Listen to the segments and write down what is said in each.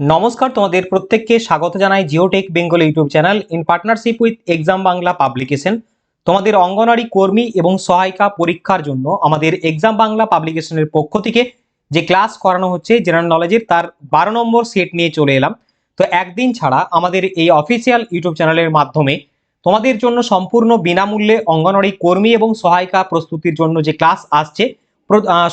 নমস্কার তোমাদের প্রত্যেককে, স্বাগত জানাই Geotech Bengal YouTube channel in partnership with exam Bangla publication তোমাদের অঙ্গনওয়াড়ি কর্মী এবং সহায়িকা পরীক্ষার জন্য আমাদের এক্সাম বাংলা পাবলিকেশনের পক্ষ থেকে যে ক্লাস করানো হচ্ছে জেনারেল নলেজের তার বারো নম্বর সেট নিয়ে চলে এলাম। তো একদিন ছাড়া আমাদের এই অফিসিয়াল ইউটিউব চ্যানেলের মাধ্যমে তোমাদের জন্য সম্পূর্ণ বিনামূল্যে অঙ্গনওয়াড়ি কর্মী এবং সহায়িকা প্রস্তুতির জন্য যে ক্লাস আসছে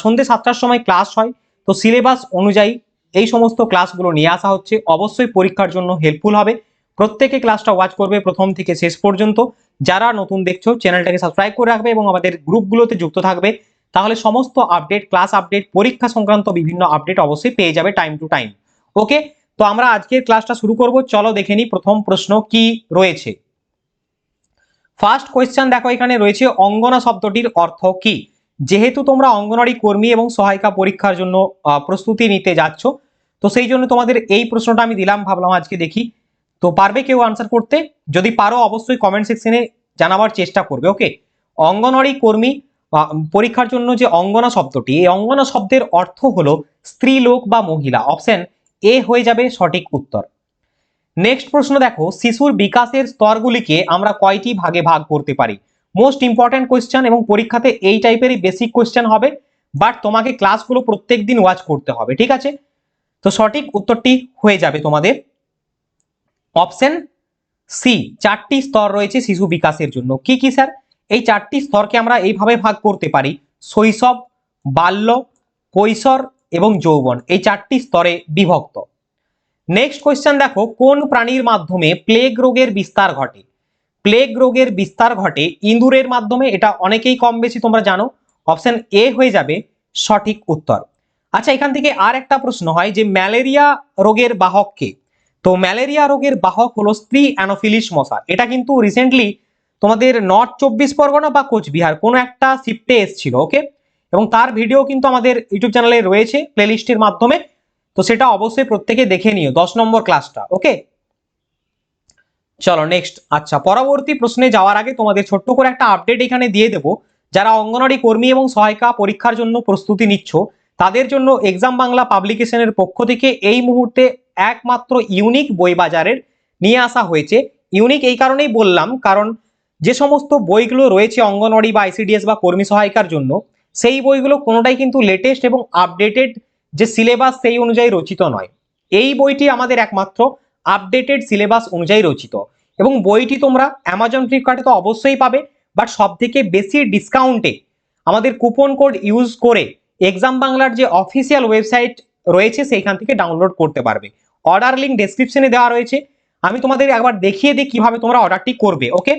সন্ধ্যে সাতটার সময় ক্লাস হয়। তো সিলেবাস অনুযায়ী এই সমস্ত ক্লাসগুলো নিয়ে আসা হচ্ছে। অবশ্যই পরীক্ষার জন্য হেল্পফুল হবে। প্রত্যেকে ক্লাসটা ওয়াচ করবে প্রথম থেকে শেষ পর্যন্ত। যারা নতুন দেখছ চ্যানেলটাকে সাবস্ক্রাইব করে রাখবে এবং আমাদের গ্রুপগুলোতে যুক্ত থাকবে, তাহলে সমস্ত আপডেট ক্লাস আপডেট পরীক্ষা সংক্রান্ত বিভিন্ন আপডেট অবশ্যই পেয়ে যাবে টাইম টু টাইম ওকে তো আমরা আজকের ক্লাসটা শুরু করব। চলো দেখে নিই প্রথম প্রশ্ন কি রয়েছে। ফার্স্ট কোয়েশ্চেন দেখো এখানে রয়েছে, অঙ্গনা শব্দটির অর্থ কি? যেহেতু তোমরা অঙ্গনওয়াড়ি কর্মী এবং সহায়িকা পরীক্ষার জন্য প্রস্তুতি নিতে যাচ্ছ তো সেই জন্য তোমাদের এই প্রশ্নটা আমি দিলাম, ভাবলাম আজকে দেখি। তো পারবে কেউ আনসার করতে? যদি পারো, অবশ্যই কমেন্ট সেকশনে জানাবার চেষ্টা করবে ওকে অঙ্গনওয়াড়ি কর্মী পরীক্ষার জন্য যে অঙ্গনা শব্দটি, এই অঙ্গনা শব্দের অর্থ হলো স্ত্রীলোক বা মহিলা। অপশন এ হয়ে যাবে সঠিক উত্তর। নেক্সট প্রশ্ন দেখো, শিশুর বিকাশের স্তরগুলিকে আমরা কয়টি ভাগে ভাগ করতে পারি? মোস্ট ইম্পর্ট্যান্ট কোয়েশ্চেন এবং পরীক্ষাতে এই টাইপেরই বেসিক কোয়েশ্চেন হবে বাট তোমাকে ক্লাসগুলো প্রত্যেক দিন ওয়াচ করতে হবে, ঠিক আছে? তো সঠিক উত্তরটি হয়ে যাবে তোমাদের। অপশন সি চারটি স্তর রয়েছে শিশু বিকাশের জন্য। কি কি স্যার? এই চারটি স্তরকে আমরা এইভাবে ভাগ করতে পারি। শৈশব, বাল্য, কৈশোর এবং যৌবন। এই চারটি স্তরে বিভক্ত। নেক্সট কোয়েশ্চেন দেখো, কোন প্রাণীর মাধ্যমে প্লেগ রোগের বিস্তার ঘটে? প্লেগ রোগের বিস্তার ঘটে ইঁদুরের মাধ্যমে, এটা অনেকেই কম বেশি তোমরা জানো। অপশন এ হয়ে যাবে সঠিক উত্তর। আচ্ছা এখান থেকে আর একটা প্রশ্ন হয় যে ম্যালেরিয়া রোগের বাহক কে তো ম্যালেরিয়া রোগের বাহক হলো স্ত্রী অ্যানোফিলিস মশা। এটা কিন্তু রিসেন্টলি তোমাদের নর্থ চব্বিশ পরগনা বা কোচবিহার কোনো একটা শিফটে এসছিল ওকে এবং তার ভিডিও কিন্তু আমাদের ইউটিউব চ্যানেলে রয়েছে প্লেলিস্টের মাধ্যমে। তো সেটা অবশ্যই প্রত্যেকে দেখে নিও, দশ নম্বর ক্লাসটা ওকে চলো নেক্সট আচ্ছা পরবর্তী প্রশ্নে যাওয়ার আগে তোমাদের ছোট্ট করে একটা আপডেট এখানে দিয়ে দেবো। যারা অঙ্গনওয়াড়ি কর্মী এবং সহায়িকা পরীক্ষার জন্য প্রস্তুতি নিচ্ছ তাদের জন্য এক্সাম বাংলা পাবলিকেশনের পক্ষ থেকে এই মুহূর্তে একমাত্র ইউনিক বই বাজারের নিয়ে আসা হয়েছে। ইউনিক এই কারণেই বললাম, কারণ যে সমস্ত বইগুলো রয়েছে অঙ্গনওয়াড়ি বা আইসিডিএস বা কর্মী সহায়িকার জন্য, সেই বইগুলো কোনোটাই কিন্তু লেটেস্ট এবং আপডেটেড যে সিলেবাস সেই অনুযায়ী রচিত নয়। এই বইটি আমাদের একমাত্র আপডেটেড সিলেবাস অনুযায়ী রচিত। এবং বইটি তোমরা অ্যামাজন ফ্লিপকার্টে তো অবশ্যই পাবে বাট সব থেকে বেশি ডিসকাউন্টে আমাদের কুপন কোড ইউজ করে এক্সাম বাংলার যে অফিসিয়াল ওয়েবসাইট রয়েছে, সেইখান থেকে ডাউনলোড করতে পারবে। অর্ডার লিঙ্ক ডেসক্রিপশনে দেওয়া রয়েছে। আমি তোমাদের একবার দেখিয়ে দিই কীভাবে তোমরা অর্ডারটি করবে ওকে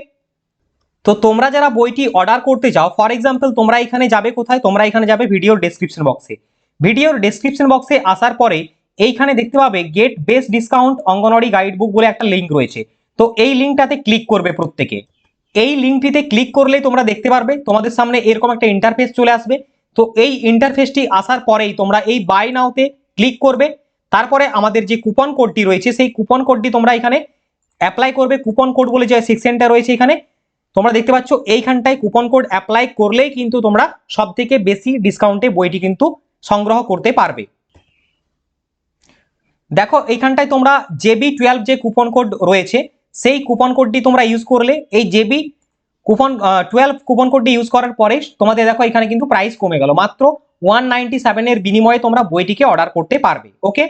তো তোমরা যারা বইটি অর্ডার করতে যাও ফর এক্সাম্পল তোমরা এখানে যাবে কোথায়? তোমরা এখানে যাবে ভিডিওর ডেসক্রিপশন বক্সে ভিডিওর ডেসক্রিপশন বক্সে আসার পরে এইখানে দেখতে পাবে get best discount anganwadi guide book বলে একটা লিঙ্ক রয়েছে। তো এই লিঙ্কটাতে ক্লিক করবে প্রত্যেকে। এই লিঙ্কটিতে ক্লিক করলেই তোমরা দেখতে পারবে, তোমাদের সামনে এরকম একটা ইন্টারফেস চলে আসবে। তো এই ইন্টারফেসটি আসার পরেই তোমরা এই বাই নাওতে ক্লিক করবে। তারপরে আমাদের যে কুপন কোডটি রয়েছে, সেই কুপন কোডটি তোমরা এখানে অ্যাপ্লাই করবে। কুপন কোড বলে যে সেকশনটা রয়েছে এখানে। তোমরা দেখতে পাচ্ছ, এইখানটায় কুপন কোড অ্যাপ্লাই করলেই কিন্তু তোমরা সব থেকে বেশি ডিসকাউন্টে বইটি কিন্তু সংগ্রহ করতে পারবে। দেখো, এইখানটায় তোমরা জেবি টুয়েলভ যে কুপন কোড রয়েছে, সেই কুপন কোডটি তোমরা ইউজ করলে, এই জেবি কুপন টুয়েলভ কুপন কোডটি ইউজ করার পরে তোমাদের দেখো এখানে কিন্তু প্রাইস কমে গেল। মাত্র ওয়ান নাইনটি সেভেনের বিনিময়ে তোমরা বইটিকে অর্ডার করতে পারবে ওকে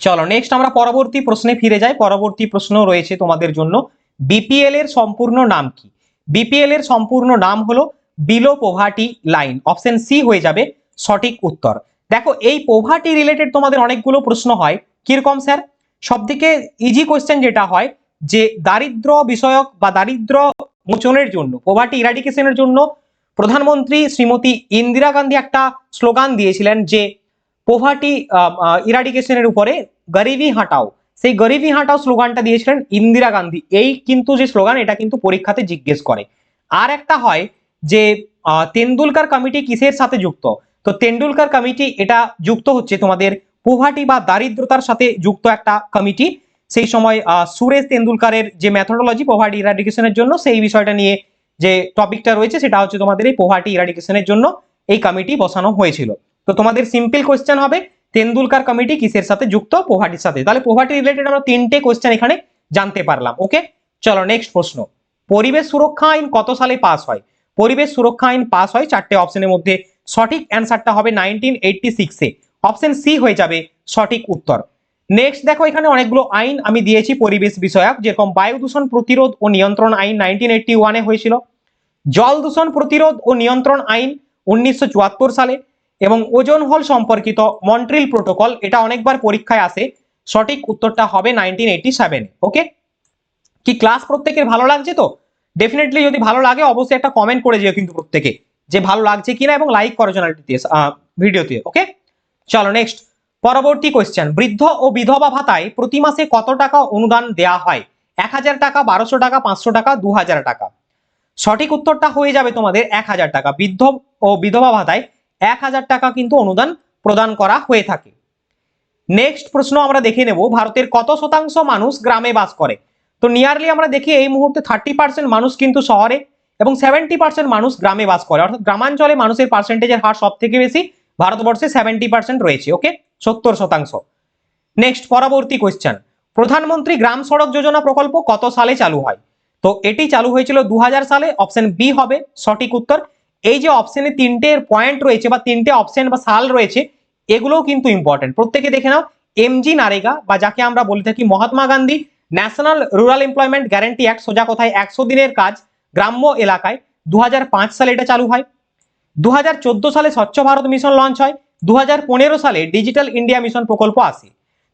চলো নেক্সট আমরা পরবর্তী প্রশ্নে ফিরে যাই। পরবর্তী প্রশ্ন রয়েছে তোমাদের জন্য। বিপিএল এর সম্পূর্ণ নাম কি? বিপিএল এর সম্পূর্ণ নাম হলো below poverty line option C হয়ে যাবে সঠিক উত্তর। দেখো, এই পোভার্টি রিলেটেড তোমাদের অনেকগুলো প্রশ্ন হয়। কীরকম স্যার সব থেকে ইজি কোয়েশ্চেন যেটা হয়, যে দারিদ্র বিষয়ক বা দারিদ্র মোচনের জন্য পোভার্টি ইরাডিকেশনের জন্য প্রধানমন্ত্রী শ্রীমতী ইন্দিরা গান্ধী একটা স্লোগান দিয়েছিলেন যে পোভার্টি ইরাডিকেশনের উপরে গরিবি হাঁটাও। সেই গরিবি হাঁটাও স্লোগানটা দিয়েছিলেন ইন্দিরা গান্ধী। এই কিন্তু যে স্লোগান, এটা কিন্তু পরীক্ষাতে জিজ্ঞেস করে। আর একটা হয় যে তেন্ডুলকার কমিটি কিসের সাথে যুক্ত? তো তেন্ডুলকার কমিটি এটা যুক্ত হচ্ছে তোমাদের পোভার্টি বা দারিদ্রতার সাথে যুক্ত একটা কমিটি। সেই সময় সুরেশ তেন্ডুলকারের যে মেথোডোলজি পোভার্টি ইরাডিকেশনের জন্য, সেই বিষয়টা নিয়ে যে টপিকটা রয়েছে, সেটা হচ্ছে তোমাদের এই পোভার্টি ইরাডিকেশনের জন্য এই কমিটি বসানো হয়েছিল। তো তোমাদের সিম্পল কোয়েশ্চেন হবে, তেন্ডুলকার কমিটি কিসের সাথে যুক্ত পোভার্টির সাথে? তাহলে পোভার্টি রিলেটেড আমরা তিনটে কোশ্চেন এখানে জানতে পারলাম ওকে চলো নেক্সট প্রশ্ন। পরিবেশ সুরক্ষা আইন কত সালে পাস হয়? পরিবেশ সুরক্ষা আইন পাস হয় চারটে অপশনের মধ্যে। সঠিক অ্যান্সারটা হবে নাইনটিন এইটটি সিক্সে অপশন সি হয়ে যাবে সঠিক উত্তর। নেক্সট দেখো এখানে অনেকগুলো আইন আমি দিয়েছি পরিবেশ বিষয়ক, যেরকম বায়ু দূষণ প্রতিরোধ ও নিয়ন্ত্রণ আইন নাইনটিন এইটটি ওয়ানে হয়েছিল, জল দূষণ প্রতিরোধ ও নিয়ন্ত্রণ আইন উনিশশো চুয়াত্তর সালে, এবং ওজন হল সম্পর্কিত মন্ট্রিল প্রোটোকল, এটা অনেকবার পরীক্ষায় আসে, সঠিক উত্তরটা হবে নাইনটিন এইটটি সেভেনে ওকে কি ক্লাস প্রত্যেকের ভালো লাগছে তো? ডেফিনেটলি যদি ভালো লাগে, অবশ্যই একটা কমেন্ট করে যেও কিন্তু প্রত্যেকে, যে ভালো লাগছে কিনা এবং লাইক করো চ্যানেলটিতে ভিডিওতে ওকে চলো নেক্সট পরবর্তী কোয়েশ্চেন বৃদ্ধ ও বিধবা ভাতায় প্রতি মাসে কত টাকা অনুদান দেয়া হয়? এক হাজার টাকা, বারোশো টাকা, পাঁচশো টাকা, দু হাজার টাকা। সঠিক উত্তরটা হয়ে যাবে তোমাদের এক হাজার টাকা। বৃদ্ধ ও বিধবা ভাতায় এক হাজার টাকা কিন্তু অনুদান প্রদান করা হয়ে থাকে। নেক্সট প্রশ্ন আমরা দেখে নেব, ভারতের কত শতাংশ মানুষ গ্রামে বাস করে? তো নিয়ারলি আমরা দেখি এই মুহূর্তে থার্টি পার্সেন্ট মানুষ কিন্তু শহরে এবং সেভেন্টি পার্সেন্ট মানুষ গ্রামে বাস করে। অর্থাৎ গ্রামাঞ্চলে মানুষের পার্সেন্টেজের হার সব থেকে বেশি ভারতবর্ষে সেভেন্টি পার্সেন্ট রয়েছে ওকে সত্তর শতাংশ। নেক্সট পরবর্তী কোয়েশ্চেন প্রধানমন্ত্রী গ্রাম সড়ক যোজনা প্রকল্প কত সালে চালু হয়? তো এটি চালু হয়েছিল দু হাজার সালে অপশন বি হবে, সঠিক উত্তর। এই যে অপশনে তিনটে পয়েন্ট রয়েছে বা তিনটে অপশন বা সাল রয়েছে, এগুলোও কিন্তু ইম্পর্টেন্ট প্রত্যেকে দেখে নাও এমজি নারেগা বা যাকে আমরা বলে থাকি Mahatma Gandhi national rural employment guarantee act সোজা কথায় একশো দিনের কাজ, গ্রাম্য এলাকায়। দু হাজার পাঁচ সালে এটা চালু হয়। দু হাজার চোদ্দ সালে স্বচ্ছ ভারত মিশন লঞ্চ হয় দু হাজার পনেরো সালে ডিজিটাল ইন্ডিয়া মিশন প্রকল্প আসে।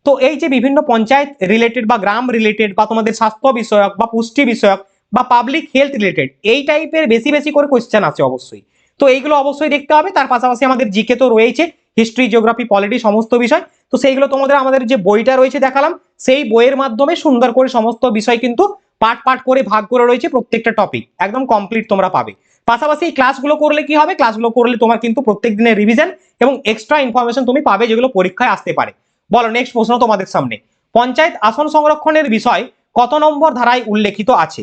তো এই যে বিভিন্ন পঞ্চায়েত রিলেটেড বা গ্রাম রিলেটেড বা তোমাদের স্বাস্থ্য বিষয়ক বা পুষ্টি বিষয়ক বা পাবলিক হেলথ রিলেটেড এই টাইপের বেশি বেশি করে কোয়েশ্চেন আছে অবশ্যই। তো এইগুলো অবশ্যই দেখতে হবে, তার পাশাপাশি আমাদের জিকে তো রয়েছে হিস্ট্রি জিওগ্রাফি পলিটি সমস্ত বিষয়। তো সেইগুলো তোমাদের আমাদের যে বইটা রয়েছে দেখালাম, সেই বইয়ের মাধ্যমে সুন্দর করে সমস্ত বিষয় কিন্তু পার্ট পার্ট করে ভাগ করে রয়েছে প্রত্যেকটা টপিক একদম কমপ্লিট তোমরা পাবে। পাশাপাশি এই ক্লাসগুলো করলে কি হবে? ক্লাসগুলো করলে তোমার কিন্তু প্রত্যেক দিনের রিভিশন এবং এক্সট্রা ইনফরমেশন তুমি পাবে যেগুলো পরীক্ষায় আসতে পারে। বলো নেক্সট প্রশ্ন তোমাদের সামনে। পঞ্চায়েত আসন সংরক্ষণের বিষয় কত নম্বর ধারায় উল্লেখিত আছে?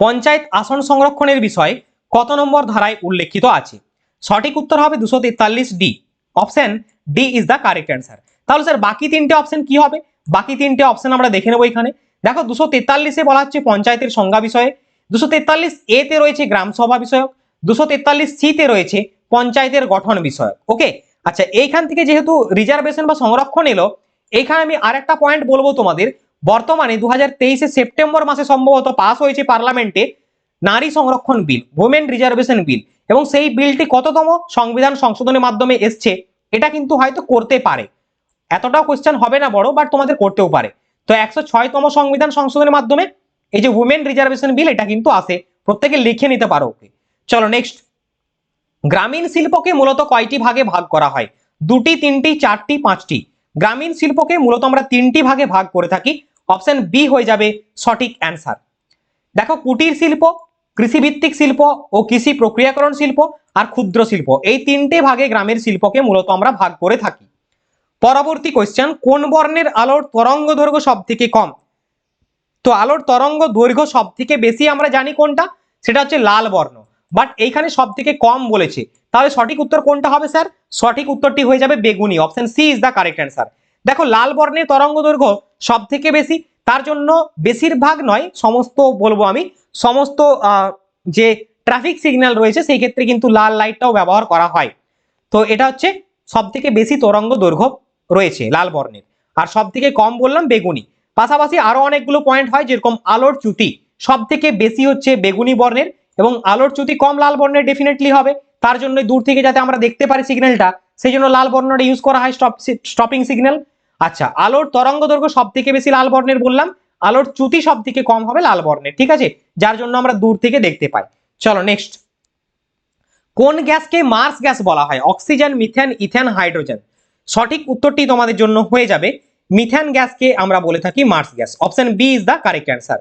পঞ্চায়েত আসন সংরক্ষণের বিষয় কত নম্বর ধারায় উল্লেখিত আছে? সঠিক উত্তর হবে দুশো তেতাল্লিশ D option D is the correct answer তাহলে স্যার বাকি তিনটে অপশন কি হবে? বাকি তিনটে অপশন আমরা দেখে নেব এখানে। দেখো, দুশো তেতাল্লিশে বলা হচ্ছে পঞ্চায়েতের সংজ্ঞা বিষয়ে। দুশো তেতাল্লিশ এ তে রয়েছে গ্রাম সভা বিষয়ক, দুশো তেতাল্লিশ সি তে রয়েছে পঞ্চায়েতের গঠন বিষয়ক ওকে আচ্ছা এইখান থেকে যেহেতু রিজার্ভেশন বা সংরক্ষণ এলো, এইখানে আমি আরেকটা পয়েন্ট বলব তোমাদের। বর্তমানে দু হাজার সেপ্টেম্বর মাসে সম্ভবত পাস হয়েছে পার্লামেন্টে নারী সংরক্ষণ বিল ওমেন রিজার্ভেশন বিল, এবং সেই বিলটি কততম সংবিধান সংশোধনের মাধ্যমে এসছে, এটা কিন্তু হয়তো করতে পারে। এতটাও কোয়েশ্চেন হবে না বড় বাট তোমাদের করতেও পারে। তো একশো ছয়তম সংবিধান সংশোধনের মাধ্যমে এই যে উমেন রিজার্ভেশন বিল এটা কিন্তু আসে প্রত্যেকে লিখে নিতে পারো ওকে। চলো নেক্সট গ্রামীণ শিল্পকে মূলত কয়টি ভাগে ভাগ করা হয়? দুটি, তিনটি, চারটি, পাঁচটি। গ্রামীণ শিল্পকে মূলত আমরা তিনটি ভাগে ভাগ করে থাকি। অপশন বি হয়ে যাবে সঠিক অ্যান্সার দেখো, কুটির শিল্প, কৃষিভিত্তিক শিল্প ও কৃষি প্রক্রিয়াকরণ শিল্প আর ক্ষুদ্র শিল্প। এই তিনটে ভাগে গ্রামের শিল্পকে মূলত আমরা ভাগ করে থাকি। পরবর্তী কোয়েশ্চেন কোন বর্ণের আলোর তরঙ্গ দৈর্ঘ্য সব থেকে কম? তো আলোর তরঙ্গ দৈর্ঘ্য সব থেকে বেশি আমরা জানি কোনটা? সেটা হচ্ছে লাল বর্ণ। বাট এইখানে সব থেকে কম বলেছে। তাহলে সঠিক উত্তর কোনটা হবে স্যার সঠিক উত্তরটি হয়ে যাবে বেগুনি। Option C is the correct answer দেখো, লাল বর্ণের তরঙ্গ দৈর্ঘ্য সব থেকে বেশি। তার জন্য বেশিরভাগ নয়, সমস্ত বলব আমি, সমস্ত যে ট্রাফিক সিগন্যাল রয়েছে, সেই ক্ষেত্রে কিন্তু লাল লাইটটাও ব্যবহার করা হয়। তো এটা হচ্ছে সব থেকে বেশি তরঙ্গ দৈর্ঘ্য রয়েছে লাল বর্ণের। আর সব থেকে কম বললাম বেগুনি। পাশাপাশি আরও অনেকগুলো পয়েন্ট হয় যেরকম আলোর চ্যুতি। সব থেকে বেশি হচ্ছে বেগুনি বর্ণের এবং আলোর চ্যুতি কম লাল বর্ণের ডেফিনেটলি হবে। তার জন্য দূর থেকে যাতে আমরা দেখতে পারি সিগন্যালটা সেই জন্য লাল বর্ণটা ইউজ করা হয় স্টপ স্টপিং সিগন্যাল আচ্ছা আলোর তরঙ্গ দৈর্ঘ্য সব থেকে বেশি লাল বর্ণের বললাম। আলোর চ্যুতি সব থেকে কম হবে লাল বর্ণের, ঠিক আছে? যার জন্য আমরা দূর থেকে দেখতে পাই। চলো নেক্সট কোন গ্যাসকে মার্স গ্যাস বলা হয়? Oxygen, methane, ethane, hydrogen. সঠিক উত্তরটি তোমাদের জন্য হয়ে যাবে মিথেন গ্যাসকে আমরা বলে থাকি marsh gas. Option B is the correct answer.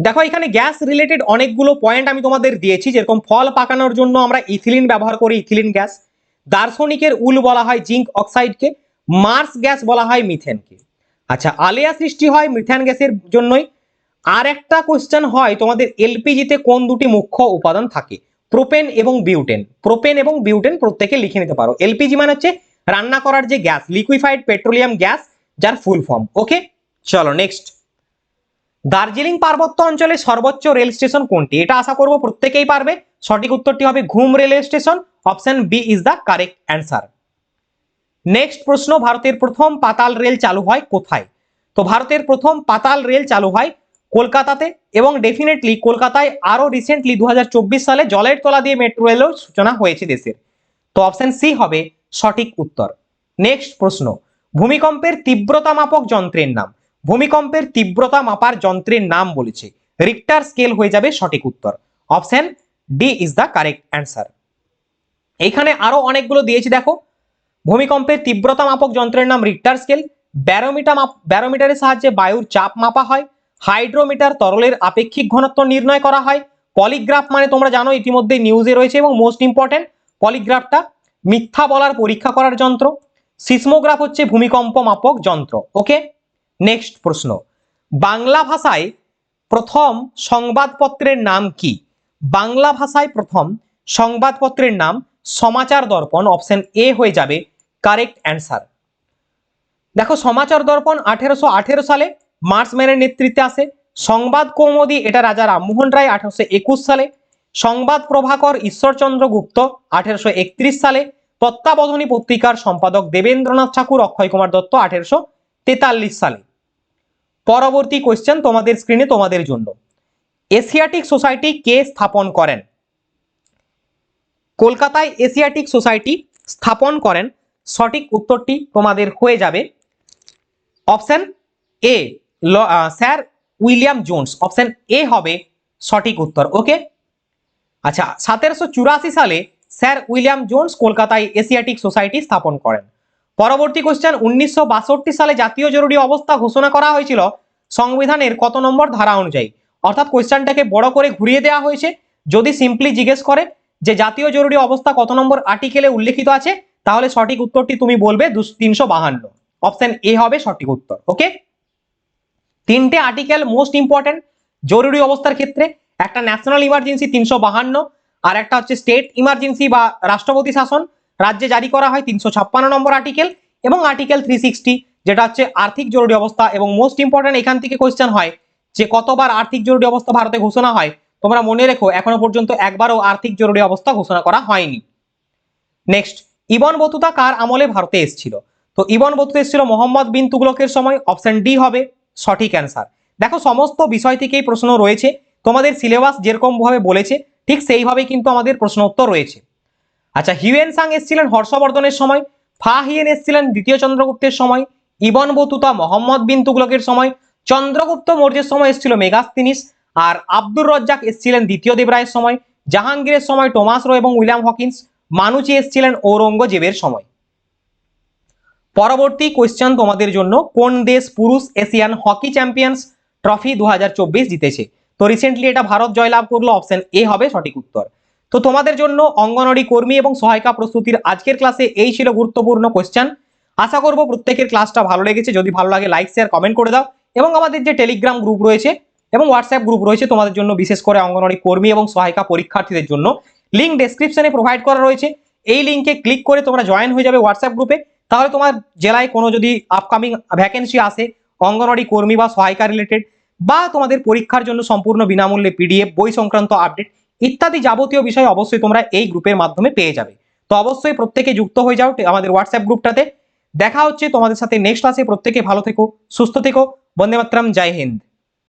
দেখো, এখানে গ্যাস রিলেটেড অনেকগুলো পয়েন্ট আমি তোমাদের দিয়েছি, যেরকম ফল পাকানোর জন্য আমরা ইথিলিন ব্যবহার করি, ইথিলিন গ্যাস। দার্শনিকের উল বলা হয় জিঙ্ক অক্সাইডকে, মার্স গ্যাস বলা হয় মিথেনকে। আচ্ছা আলেয়া সৃষ্টি হয় মিথেন গ্যাসের জন্যই। আর একটা কোশ্চেন হয়, তোমাদের এলপিজিতে কোন দুটি মুখ্য উপাদান থাকে? প্রোপেন এবং বিউটেন। প্রোপেন এবং বিউটেন প্রত্যেকে লিখে নিতে পারো। এলপিজি মানে হচ্ছে রান্না করার যে গ্যাস লিকুইফাইড পেট্রোলিয়াম গ্যাস, যার ফুল ফর্ম ওকে চলো নেক্সট দার্জিলিং পার্বত্য অঞ্চলে সর্বোচ্চ রেল স্টেশন কোনটি? এটা আশা করব প্রত্যেকেই পারবে। সঠিক উত্তরটি হবে Ghum railway station option B is the correct answer next প্রশ্ন, ভারতের প্রথম পাতাল রেল চালু হয় কোথায়? তো ভারতের প্রথম পাতাল রেল চালু হয় কলকাতাতে এবং ডেফিনেটলি কলকাতায় আরও রিসেন্টলি দু হাজার চব্বিশ সালে জলের তলা দিয়ে মেট্রো রেলের সূচনা হয়েছে দেশের। তো অপশন সি হবে সঠিক উত্তর। নেক্সট প্রশ্ন, ভূমিকম্পের তীব্রতা মাপক যন্ত্রের নাম। ভূমিকম্পের তীব্রতা মাপার যন্ত্রের নাম বলেছে। রিক্টার স্কেল হয়ে যাবে সঠিক উত্তর। Option D is the correct answer এখানে আরও অনেকগুলো দিয়েছি, দেখো। ভূমিকম্পের তীব্রতা মাপক যন্ত্রের নাম রিক্টার স্কেল ব্যারোমিটার ব্যারোমিটারের সাহায্যে বায়ুর চাপ মাপা হয়। হাইড্রোমিটার তরলের আপেক্ষিক ঘনত্ব নির্ণয় করা হয়। পলিগ্রাফ মানে তোমরা জানো ইতিমধ্যে নিউজে রয়েছে এবং মোস্ট ইম্পর্টেন্ট পলিগ্রাফটা মিথ্যা বলার পরীক্ষা করার যন্ত্র, সিসমোগ্রাফ হচ্ছে ভূমিকম্প মাপক যন্ত্র, ওকে? নেক্সট প্রশ্ন, বাংলা ভাষায় প্রথম সংবাদপত্রের নাম কি? বাংলা ভাষায় প্রথম সংবাদপত্রের নাম সমাচার দর্পণ অপশন এ হয়ে যাবে কারেক্ট অ্যান্সার দেখো, সমাচার দর্পণ আঠেরোশো আঠেরো সালে মার্সম্যানের নেতৃত্বে আসে। সংবাদ কৌমুদি, এটা রাজা রামমোহন রায় আঠারোশো একুশ সালে সংবাদ প্রভাকর ঈশ্বরচন্দ্র গুপ্ত আঠেরোশো একত্রিশ সালে তত্ত্বাবধানী পত্রিকার সম্পাদক দেবেন্দ্রনাথ ঠাকুর, অক্ষয় কুমার দত্ত আঠেরোশো তেতাল্লিশ সালে। পরবর্তী কোয়েশ্চেন তোমাদের স্ক্রিনে তোমাদের জন্য। এশিয়াটিক সোসাইটি কে স্থাপন করেন? কলকাতায় এশিয়াটিক সোসাইটি স্থাপন করেন। সঠিক উত্তরটি তোমাদের হয়ে যাবে। Option A sir William Jones. Option A হবে সঠিক উত্তর। ওকে আচ্ছা সতেরোশো চুরাশি সালে স্যার উইলিয়াম জোন্স কলকাতায় এশিয়াটিক সোসাইটি স্থাপন করেন। পরবর্তী কোশ্চেন উনিশশো বাষট্টি সালে জাতীয় জরুরি অবস্থা ঘোষণা করা হয়েছিল সংবিধানের কত নম্বর ধারা অনুযায়ী। অর্থাৎ কোশ্চেনটাকে বড় করে ঘুরিয়ে দেওয়া হয়েছে। যদি সিম্পলি জিজ্ঞেস করে যে জাতীয় জরুরি অবস্থা কত নম্বর আর্টিকেলে উল্লেখিত আছে, তাহলে সঠিক উত্তরটি তুমি বলবে তিনশো বাহান্ন। অপশন এ হবে সঠিক উত্তর ওকে তিনটে আর্টিকেল মোস্ট ইম্পর্টেন্ট জরুরি অবস্থার ক্ষেত্রে। একটা ন্যাশনাল ইমার্জেন্সি তিনশো বাহান্ন আর একটা হচ্ছে স্টেট ইমার্জেন্সি বা রাষ্ট্রপতি শাসন। রাজ্যে জারি করা হয় তিনশো ছাপ্পান্ন নম্বর আর্টিকেল এবং আর্টিকেল থ্রি সিক্সটি যেটা হচ্ছে আর্থিক জরুরি অবস্থা এবং মোস্ট ইম্পর্টেন্ট এখান থেকে কোয়েশ্চেন হয় যে কতবার আর্থিক জরুরি অবস্থা ভারতে ঘোষণা হয়। তোমরা মনে রেখো, এখনও পর্যন্ত একবারও আর্থিক জরুরি অবস্থা ঘোষণা করা হয়নি। নেক্সট ইবন বতুতা কার আমলে ভারতে এসেছিল? তো ইবন বতুতা এসেছিল মোহাম্মদ বিন তুগলকের সময় অপশন ডি হবে, সঠিক অ্যান্সার দেখো, সমস্ত বিষয় থেকেই প্রশ্ন রয়েছে। তোমাদের সিলেবাস যেরকম ভাবে বলেছে, ঠিক সেইভাবেই কিন্তু আমাদের প্রশ্ন উত্তর রয়েছে। আচ্ছা হিউয়েন সাং এসছিলেন হর্ষবর্ধনের সময়, ফা হিয়েন এসেছিলেন দ্বিতীয় চন্দ্রগুপ্তের সময়, ইবন বতুতা মোহাম্মদ বিন তুগলকের সময়, চন্দ্রগুপ্ত মৌর্যের সময় এসেছিল মেগাস্তিনিস, আর আব্দুর রজ্জাক এসছিলেন দ্বিতীয় দেবরায়ের সময়, জাহাঙ্গীরের সময় টমাস রো এবং উইলিয়াম হকিন্স, মানুচি এসছিলেন ঔরঙ্গজেবের সময়। পরবর্তী কোয়েশ্চেন তোমাদের জন্য, কোন দেশ পুরুষ এশিয়ান হকি চ্যাম্পিয়ন্স ট্রফি দু হাজার চব্বিশ জিতেছে? তো রিসেন্টলি এটা ভারত জয়লাভ করল অপশন এ হবে সঠিক উত্তর। তো তোমাদের জন্য অঙ্গনওয়াড়ি কর্মী এবং সহায়িকা প্রস্তুতির আজকের ক্লাসে এই ছিল গুরুত্বপূর্ণ কোয়েশ্চেন আশা করব প্রত্যেকের ক্লাসটা ভালো লেগেছে। যদি ভালো লাগে লাইক শেয়ার কমেন্ট করে দাও। এবং আমাদের যে টেলিগ্রাম গ্রুপ রয়েছে এবং হোয়াটসঅ্যাপ গ্রুপ রয়েছে, তোমাদের জন্য বিশেষ করে অঙ্গনওয়াড়ি কর্মী এবং সহায়িকা পরীক্ষার্থীদের জন্য লিঙ্ক ডেসক্রিপশনে প্রোভাইড করা রয়েছে। এই লিঙ্কে ক্লিক করে তোমরা জয়েন হয়ে যাবে হোয়াটসঅ্যাপ গ্রুপে তাহলে তোমার জেলায় কোনো যদি আপকামিং ভ্যাকেন্সি আসে, অঙ্গনওয়াড়ি কর্মী বা সহায়িকা রিলেটেড বা তোমাদের পরীক্ষার জন্য সম্পূর্ণ বিনামূল্যে পিডিএফ বই সংক্রান্ত আপডেট ইত্যাদি যাবতীয় বিষয় অবশ্যই তোমরা এই গ্রুপের মাধ্যমে পেয়ে যাবে। তো অবশ্যই প্রত্যেকে যুক্ত হয়ে যাও আমাদের হোয়াটসঅ্যাপ গ্রুপটাতে দেখা হচ্ছে তোমাদের সাথে নেক্সট ক্লাসে প্রত্যেকে ভালো থেকো, সুস্থ থেকো। বন্দে মাতরম, জয় হিন্দ।